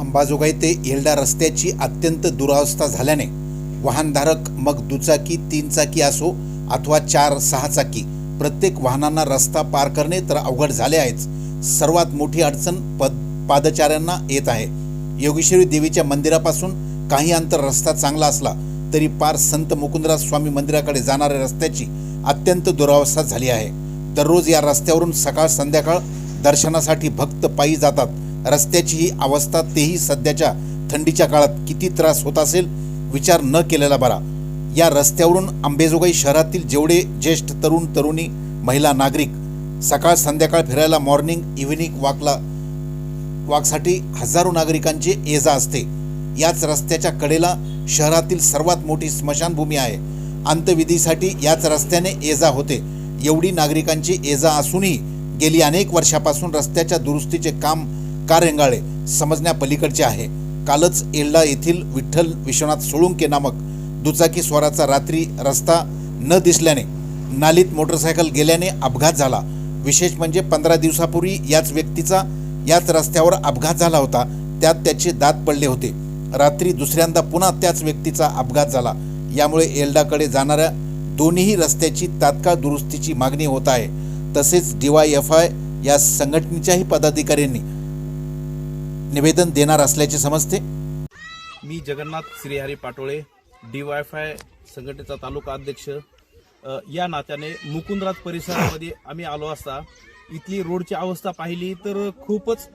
अंबाजोगाई ते येल्डा रस्त्याची अत्यंत दुरावस्था झाल्याने वाहनधारक मग दुचाकी तीन चाकी असो अथवा चार सहा चाकी प्रत्येक वाहनांना रस्ता पार करणे तर अवघड झाले आहेच सर्वात मोठी अडचण पद पादचाऱ्यांना येत आहे. योगेश्वरी देवीच्या मंदिरापासून काही अंतर रस्ता चांगला असला तरी पार संत मुकुंदराज स्वामी मंदिराकडे जाणाऱ्या रस्त्याची अत्यंत दुरावस्था झाली आहे. दररोज या रस्त्यावरून सकाळ संध्याकाळ दर्शनासाठी भक्त पायी जातात. रस्त्याची ही अवस्था तेही सध्याच्या थंडीच्या काळात किती त्रास होत असेल विचार न केलेला बरा. या रस्त्यावरून अंबेजोगाई शहरातील जेवढे ज्येष्ठ तरुण तरुणी महिला नागरिक सकाळ संध्याकाळ फिरायला मॉर्निंग इव्हिनिंग वॉकला वॉकसाठी हजारो नागरिकांची एजा असते. याच रस्त्याच्या कडेला शहरातील सर्वात मोठी स्मशानभूमी आहे. अंत्यविधीसाठी याच रस्त्याने एजा होते. एवढी नागरिकांची एजा असूनही गेली अनेक वर्षापासून रस्त्याच्या दुरुस्तीचे काम का रेंगाळे समजण्यापलीकडचे आहे. कालच एल्डा येथील विठ्ठल विश्वनाथ सोळुंके नामक दुचाकी स्वराचा रात्री रस्ता न दिसल्याने नालीत मोटरसायकल गेल्याने अपघात झाला. विशेष म्हणजे पंधरा दिवसापूर्वी याच व्यक्तीचा याच रस्त्यावर अपघात झाला होता. त्यात त्याचे दात पडले होते. रात्री दुसऱ्यांदा पुन्हा त्याच व्यक्तीचा अपघात झाला. यामुळे एल्डाकडे जाणाऱ्या दोन्ही रस्त्याची तात्काळ दुरुस्तीची मागणी होत आहे. तसेच डी वाय एफ आय या संघटनेच्याही पदाधिकाऱ्यांनी निवेदन देणार असल्याचे समजते. मी जगन्नाथ श्रीहरी पाटोळे डीवायफाय संघटनेचा तालुका अध्यक्ष. या नात्याने मुकुंदराज परिसरामध्ये आम्ही आलो असता इथली रोडची अवस्था पाहिली तर खूपच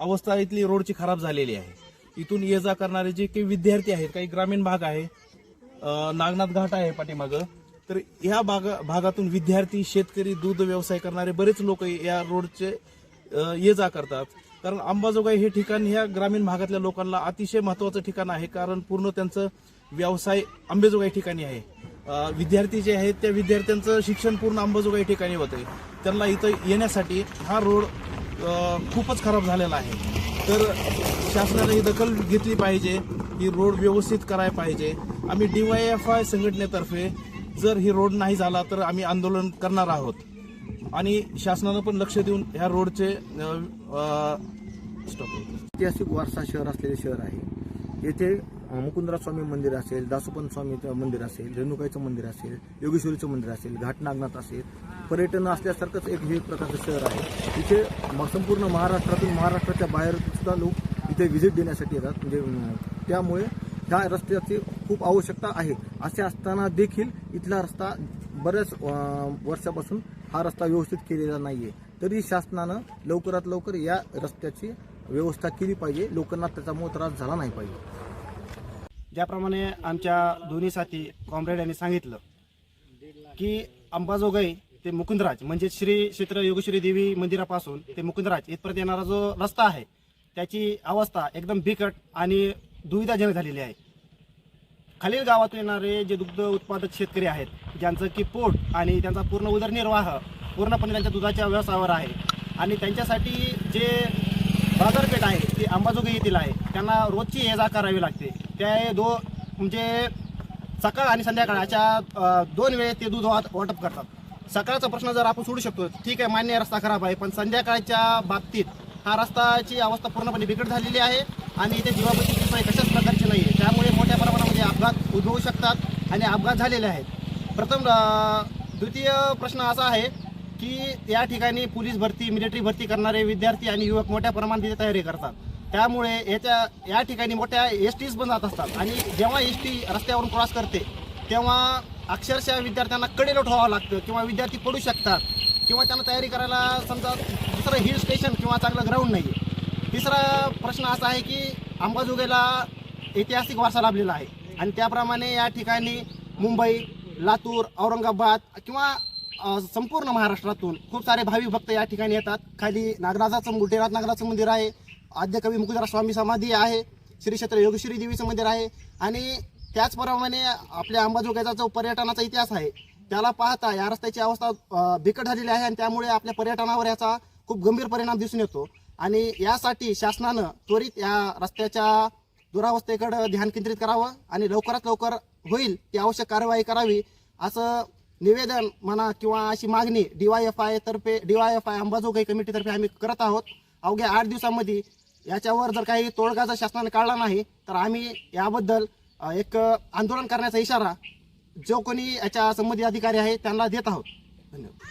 अवस्था इथली रोडची खराब झालेली आहे. इथून ये जा करणारे जे काही विद्यार्थी आहेत काही ग्रामीण भाग आहे नागनाथ घाट आहे पाठीमागं तर ह्या भागा भागातून विद्यार्थी शेतकरी दूध व्यवसाय करणारे बरेच लोक या रोडचे ये जा करतात. कारण अंबाजोगाई हे ठिकाण ह्या ग्रामीण भागातल्या लोकांना अतिशय महत्वाचं ठिकाण आहे. कारण पूर्ण त्यांचं व्यवसाय अंबेजोगाई ठिकाणी आहे. विद्यार्थी जे आहेत त्या विद्यार्थ्यांचं शिक्षण पूर्ण अंबाजोगाई ठिकाणी होतंय. त्यांना इथं येण्यासाठी हा रोड खूपच खराब झालेला आहे. तर शासनाने ही दखल घेतली पाहिजे. ही रोड व्यवस्थित करायला पाहिजे. आम्ही डीवायएफआय संघटनेतर्फे जर ही रोड नाही झाला तर आम्ही आंदोलन करणार आहोत. आणि शासनानं पण लक्ष देऊन ह्या रोडचे स्टॉप ऐतिहासिक वारसा शहर असलेले शहर आहे. येथे मुकुंदरा स्वामी मंदिर असेल दासोपंत स्वामीचं मंदिर असेल रेणुकाईचं मंदिर असेल योगेश्वरीचं मंदिर असेल घाटनागनाथ असेल पर्यटन असल्यासारखंच एक हे प्रकारचं शहर आहे. इथे संपूर्ण महाराष्ट्रातून महाराष्ट्राच्या बाहेर सुद्धा लोक इथे व्हिजिट देण्यासाठी येतात. म्हणजे त्यामुळे ह्या रस्त्याची खूप आवश्यकता आहे. असे असताना देखील इथला रस्ता बऱ्याच वर्षापासून हा रस्ता व्यवस्थित केलेला नाहीये. तरी शासनानं लवकरात लवकर या रस्त्याची व्यवस्था केली पाहिजे. लोकांना त्याचा मोह त्रास झाला नाही पाहिजे. ज्याप्रमाणे आमच्या दोन्ही साथी कॉम्रेड यांनी सांगितलं की अंबाजोगाई ते मुकुंदराज म्हणजे श्री क्षेत्र योगेश्वरी देवी मंदिरापासून ते मुकुंदराज इथपर्यंत येणारा जो रस्ता आहे त्याची अवस्था एकदम बिकट आणि दुविधाजनक झालेली आहे. खालील गावातून येणारे जे दुग्ध उत्पादक शेतकरी आहेत ज्यांचं की पोट आणि त्यांचा पूर्ण उदरनिर्वाह पूर्णपणे त्यांच्या दुधाच्या व्यवसायावर आहे. आणि त्यांच्यासाठी जे बाजारपेठ आहे ती अंबाजोगाई येथील आहे त्यांना रोजची ये जा करावी लागते. त्या दो म्हणजे सकाळ आणि संध्याकाळ अशा दोन वेळे ते दूध वाटप करतात. सकाळचा प्रश्न जर आपण सोडू शकतो ठीक आहे मान्य रस्ता खराब आहे पण संध्याकाळच्या बाबतीत हा रस्त्याची अवस्था पूर्णपणे बिकट झालेली आहे आणि इथे जीवापती सोय कशाच प्रकारची नाही आहे त्यामुळे मोठ्या प्रमाणामध्ये अपघात उद्भवू शकतात आणि अपघात झालेले आहेत. प्रथम द्वितीय प्रश्न असा आहे की या ठिकाणी पोलीस भरती मिलिटरी भरती करणारे विद्यार्थी आणि युवक मोठ्या प्रमाणात तिथे तयारी करतात. त्यामुळे याच्या या ठिकाणी मोठ्या एस टीज पण जात असतात. आणि जेव्हा एस टी रस्त्यावरून क्रॉस करते तेव्हा अक्षरशः विद्यार्थ्यांना कडेलोट व्हावं लागतं किंवा विद्यार्थी पडू शकतात किंवा त्यांना तयारी करायला समजा दुसरं हिल स्टेशन किंवा चांगलं ग्राउंड नाही आहे तिसरा प्रश्न असा आहे की अंबाजोगाईला ऐतिहासिक वारसा लाभलेला आहे. आणि त्याप्रमाणे या ठिकाणी मुंबई लातूर औरंगाबाद किंवा संपूर्ण महाराष्ट्रातून खूप सारे भाविक भक्त या ठिकाणी येतात. खाली नागराजाचं गुटेनाथ नागराचं मंदिर आहे. आद्यकवी मुकुदरा स्वामी समाधी आहे. श्री क्षेत्र योगेश्वरी देवीचं मंदिर आहे. आणि त्याचप्रमाणे आपल्या अंबाजोगाईचा जो पर्यटनाचा इतिहास आहे त्याला पाहता या रस्त्याची अवस्था बिकट झालेली आहे आणि त्यामुळे आपल्या पर्यटनावर याचा खूप गंभीर परिणाम दिसून येतो. आणि यासाठी शासनानं त्वरित या रस्त्याच्या दुरावस्थेकडं ध्यान केंद्रित करावं आणि लवकरात लवकर होईल ती आवश्यक कारवाई करावी असं निवेदन म्हणा किंवा अशी मागणी डीवायएफआय तर्फे डीवायएफआय अंबाजोगाई कमिटीतर्फे आम्ही करत आहोत. अवघ्या आठ दिवसामध्ये याच्यावर जर काही तोडगा जर शासनाने काढला नाही तर आम्ही याबद्दल एक आंदोलन करण्याचा इशारा जो कोणी याच्या संबंधित अधिकारी आहे त्यांना देत आहोत. धन्यवाद.